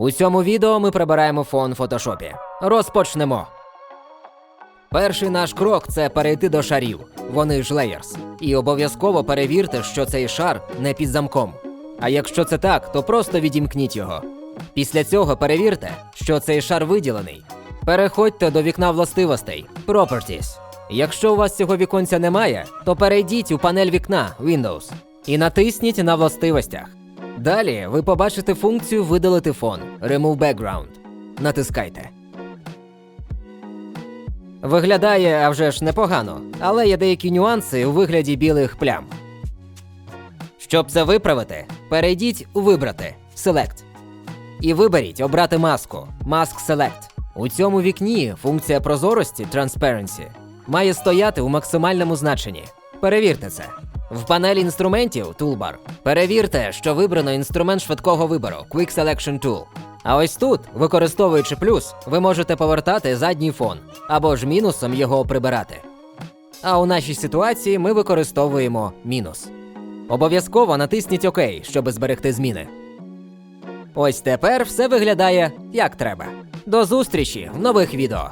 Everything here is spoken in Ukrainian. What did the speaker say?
У цьому відео ми прибираємо фон в фотошопі. Розпочнемо. Перший наш крок це перейти до шарів. Вони ж layers. І обов'язково перевірте, що цей шар не під замком. А якщо це так, то просто відімкніть його. Після цього перевірте, що цей шар виділений. Переходьте до вікна властивостей Properties. Якщо у вас цього віконця немає, то перейдіть у панель вікна Windows і натисніть на властивостях. Далі ви побачите функцію видалити фон Remove Background. Натискайте. Виглядає а вже ж непогано, але є деякі нюанси у вигляді білих плям. Щоб це виправити, перейдіть у Вибрати Select. І виберіть обрати маску Mask Select. У цьому вікні функція прозорості Transparency має стояти у максимальному значенні. Перевірте це. В панелі інструментів Toolbar перевірте, що вибрано інструмент швидкого вибору Quick Selection Tool. А ось тут, використовуючи плюс, ви можете повертати задній фон або ж мінусом його прибирати. А у нашій ситуації ми використовуємо мінус. Обов'язково натисніть ОК, щоб зберегти зміни. Ось тепер все виглядає як треба. До зустрічі в нових відео.